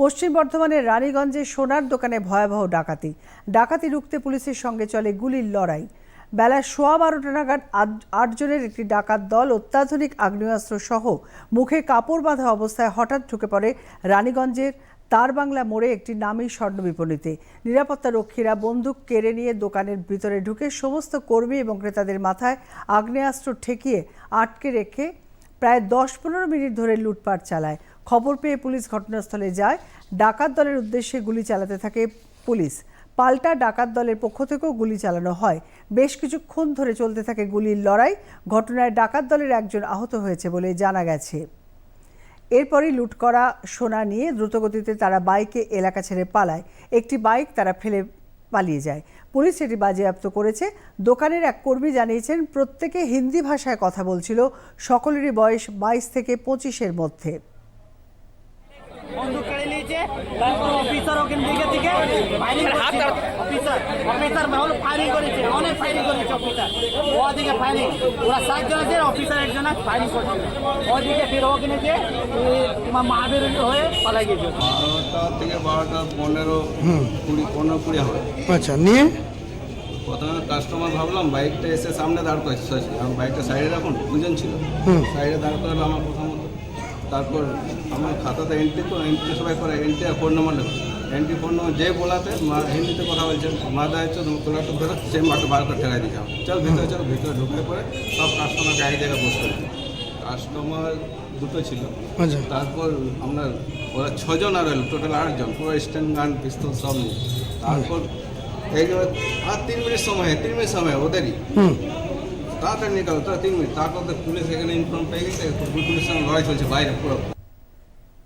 পশ্চিম বর্ধমানের রানীগঞ্জে সোনার দোকানে ভয়াবহ ডাকাতি। ডাকাতি রুখতে পুলিশের সঙ্গে চলে গুলির লড়াই। বেলা সোয়া বারোটা নাগাদ আট- আটজনের একটি ডাকাত দল, অত্যাধুনিক আগ্নেয়াস্ত্র সহ মুখে কাপড় বাঁধা অবস্থায় হঠাৎ ঢুকে পড়ে রানীগঞ্জের তার বাংলা মোড়ে একটি নামী স্বর্ণ বিপণীতে। নিরাপত্তা রক্ষীরা বন্দুক কেড়ে নিয়ে দোকানের ভিতরে ঢুকে সমস্ত কর্মী এবং ক্রেতাদের মাথায় আগ্নেয়াস্ত্র ঠেকিয়ে আটকে রেখে প্রায় দশ পনেরো মিনিট ধরে লুটপাট চালায়। খবর পেয়ে পুলিশ ঘটনাস্থলে যায়। ডাকাত দলের উদ্দেশ্যে গুলি চালাতে থাকে পুলিশ। পাল্টা ডাকাত দলের পক্ষ থেকেও গুলি চালানো হয়। বেশ কিছুক্ষণ ধরে চলতে থাকে গুলির লড়াই। ঘটনায় ডাকাত দলের একজন আহত হয়েছে বলে জানা গেছে। এরপরই লুট করা সোনা নিয়ে দ্রুতগতিতে তারা বাইকে এলাকা ছেড়ে পালায়। একটি বাইক তারা ফেলে পালিয়ে যায়। পুলিশ এটি বাজেয়াপ্ত করেছে। দোকানের এক কর্মী জানিয়েছেন, প্রত্যেকে হিন্দি ভাষায় কথা বলছিল। সকলেরই বয়স বাইশ থেকে পঁচিশের মধ্যে বন্দুক কেড়ে নিয়েছে তারপর অফিসার ওখান দিকে দিকে ফায়ারিং করছে। অফিসার অফিসার হলো ফায়ারিং করেছে। অনেক ফায়ারিং করেছে অফিসার ওদিকে ফায়ারিং ওরা সাতজন আছে অফিসার একজন ফায়ারিং করছে। ওদিকে ফির ওখানে যে তোমার মহাবীর হয়ে পালাই গেছে। বারোটা থেকে বারোটা পনেরো কুড়ি পনেরো কুড়ি হবে। আচ্ছা নিয়ে? প্রথমে কাস্টমার ভাবলাম বাইকটা এসে সামনে দাঁড় করেছে বাইকটা সাইডে রাখুন দুজন ছিল। হুম। সাইডে দাঁড় করালো আমার তারপর আমার খাতাতে এন্ট্রি তো এন্ট্রি সবাই করে এন্ট্রি আর ফোন নম্বর লেখো। এন্ট্রি ফোন নম্বর যে বলাতে মা হিন্দিতে কথা বলছে মা দায়িত্ব তুমি তোলা তো ধরো সে মাঠে বার করে ঠেলাই দিয়ে যাও চল ভিতরে চল ভিতরে ঢুকে পরে সব কাস্টমারকে এক জায়গায় বসতে কাস্টমার দুটো ছিল। আচ্ছা। তারপর আমরা ওরা ছজন আর এলো টোটাল আটজন পুরো স্ট্যান্ড গান পিস্তল সব নিয়ে। তারপর এই যে আর তিন মিনিট সময় তিন মিনিট সময় ওদেরই। হুম নিয়ে গেল তারা তিন মিনিট তারপর পুলিশ এখানে ইনফর্ম পেয়ে গেছে পুলিশের সঙ্গে লড়াই চলছে বাইরে পুরো।